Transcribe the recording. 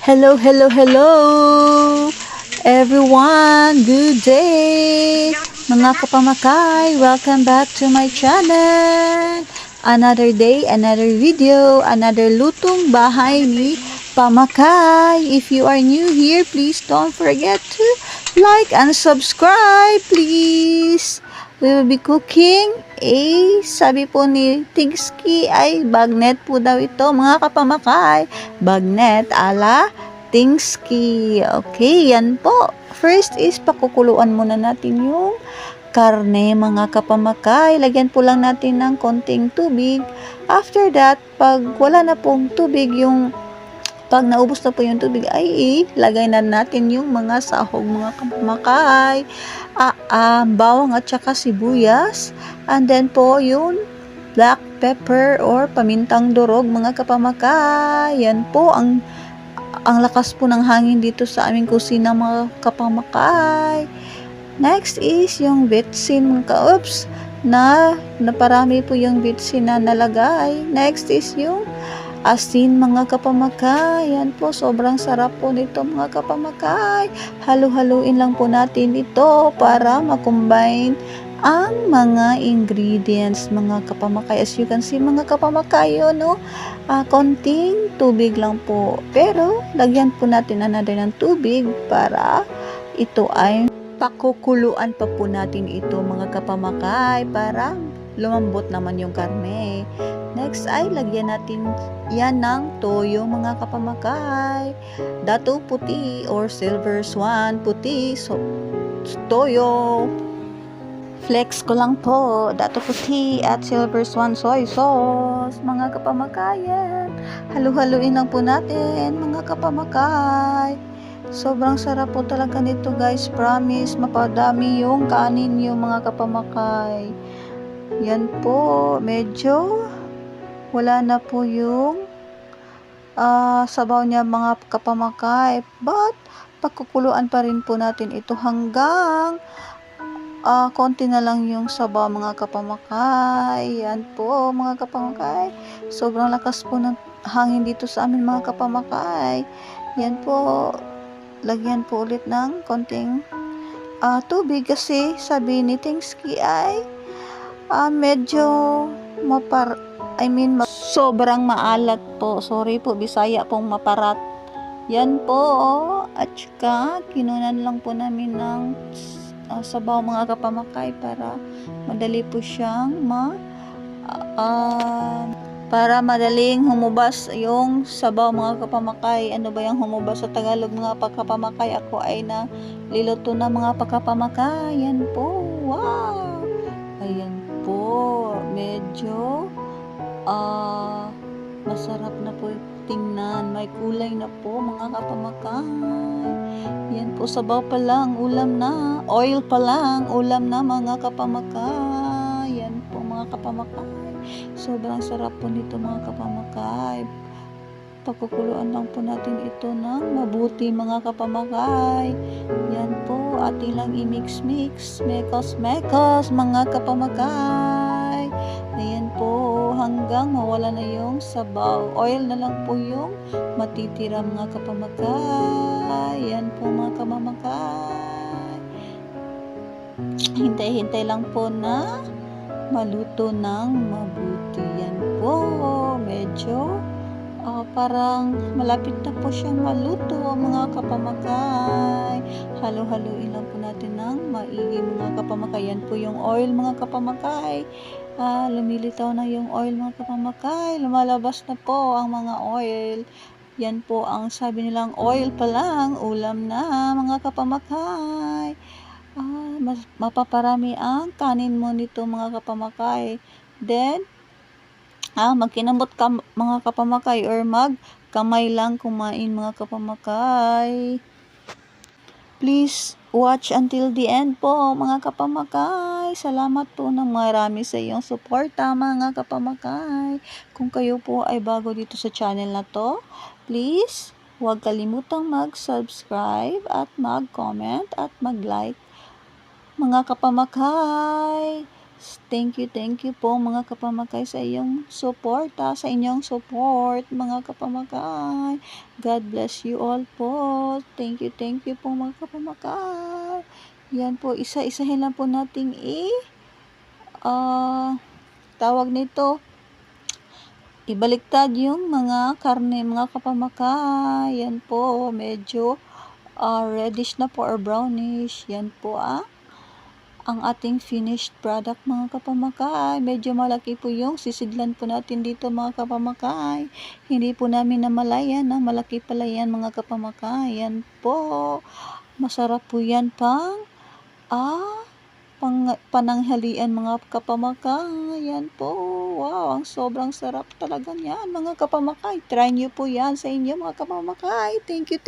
Hello, hello, hello! Everyone, good day! Mga welcome back to my channel! Another day, another video, another lutong bahay ni Pamakay. If you are new here, please don't forget to like and subscribe, please! We will be cooking a, sabi po ni Tingski ay bagnet po daw ito, mga kapamakay. Bagnet ala Tingski. Okay, yan po. First is pakukuluan muna natin yung karne, mga kapamakay. Lagyan po lang natin ng konting tubig. After that, pag wala na pong tubig, yung pag naubos na po yung tubig, ay ilagay na natin yung mga sahog, mga kapamakay, ah, bawang at saka sibuyas. And then po yung black pepper or pamintang durog, mga kapamakay. Yan po ang ang lakas po ng hangin dito sa aming kusina, mga kapamakay. Next is yung bitsin, mga ka-oops, na naparami po yung bitsin na nalagay. Next is yung asin mga kapamakay. Yan po, sobrang sarap po nito mga kapamakay. Halu-haluin lang po natin ito para makombine ang mga ingredients mga kapamakay. As you can see mga kapamakay, yun, no? Ah, konting tubig lang po. Pero, lagyan po natin another ng tubig para ito ay pakukuluan pa po natin ito mga kapamakay para lumambot naman yung karne. Next ay lagyan natin yan ng toyo mga kapamakay. Dato puti or silver swan puti. So, toyo. Flex ko lang po. Dato puti at silver swan soy sauce. Mga kapamakayan. Halu-haluin lang po natin mga kapamakay. Sobrang sarap po talaga nito guys. Promise, mapadami yung kanin yung mga kapamakay. Yan po, medyo wala na po yung ah, sabaw niya mga kapamakay. But, pagkukuluan pa rin po natin ito hanggang ah, konti na lang yung sabaw mga kapamakay. Yan po mga kapamakay. Sobrang lakas po ng hangin dito sa amin mga kapamakay. Yan po, lagyan po ulit ng konting ah, tubig kasi sabi ni Tingsky ay ah, medyo mapar I mean sobrang maalat po sorry po Bisaya pong maparat yan po oh. at saka kinunan lang po namin ng ah, sabaw mga kapamakay para madali po siyang ma ah, para madaling humubas yung sabaw mga kapamakay. Ano ba yung humubas sa Tagalog mga pagkapamakay? Ako ay na liluto na mga pagkapamakay. Yan po. Wow! Ayan po. Medyo ah masarap na po tingnan. May kulay na po mga kapamakay. Yan po sabaw pa lang, ulam na. Oil pa lang, ulam na mga kapamakay. Yan po mga kapamakay. Sobrang sarap po nito mga kapamakay. Pagkukuluan lang po natin ito ng mabuti mga kapamakay. Yan po, ating lang i-mix-mix. Mekos-mekos mga kapamakay. Ayan po, hanggang mawala na yung sabaw. Oil na lang po yung matitira mga kapamakay. Yan po mga kapamakay. Hintay-hintay lang po na maluto ng mabuti. Yan po, medyo ah, parang malapit na po siyang maluto mga kapamakay. Halo-haluin lang po natin ng maigi mga kapamakay. Yan po yung oil mga kapamakay. Ah, lumilitaw na yung oil mga kapamakay. Lumalabas na po ang mga oil. Yan po ang sabi nilang oil pa lang, ulam na mga kapamakay. Ah, mas mapaparami ang kanin mo nito mga kapamakay. Then, ah, magkinambot ka mga kapamakay or mag kamay lang kumain mga kapamakay. Please watch until the end po mga kapamakay. Salamat po ng marami sa iyong suporta mga kapamakay. Kung kayo po ay bago dito sa channel na to, please huwag kalimutang mag-subscribe at mag-comment at mag-like mga kapamakay. Thank you, thank you po mga kapamakay sa iyong suporta, sa inyong support mga kapamakay. God bless you all po. Thank you, thank you po mga kapamakay. Yan po, isa-isahin lang po nating i ah tawag nito ibaliktad yung mga karne, mga kapamakay. Yan po, medyo ah, reddish na po or brownish. Yan po ah ang ating finished product mga kapamakay. Medyo malaki po yung sisidlan po natin dito mga kapamakay. Hindi po namin namalayan na malaki pala yan mga kapamakay. Yan po. Masarap po yan pang ah, pang, pananghalian mga kapamakay. Yan po. Wow, ang sobrang sarap talaga niyan mga kapamakay. Try nyo po yan sa inyo mga kapamakay. Thank you.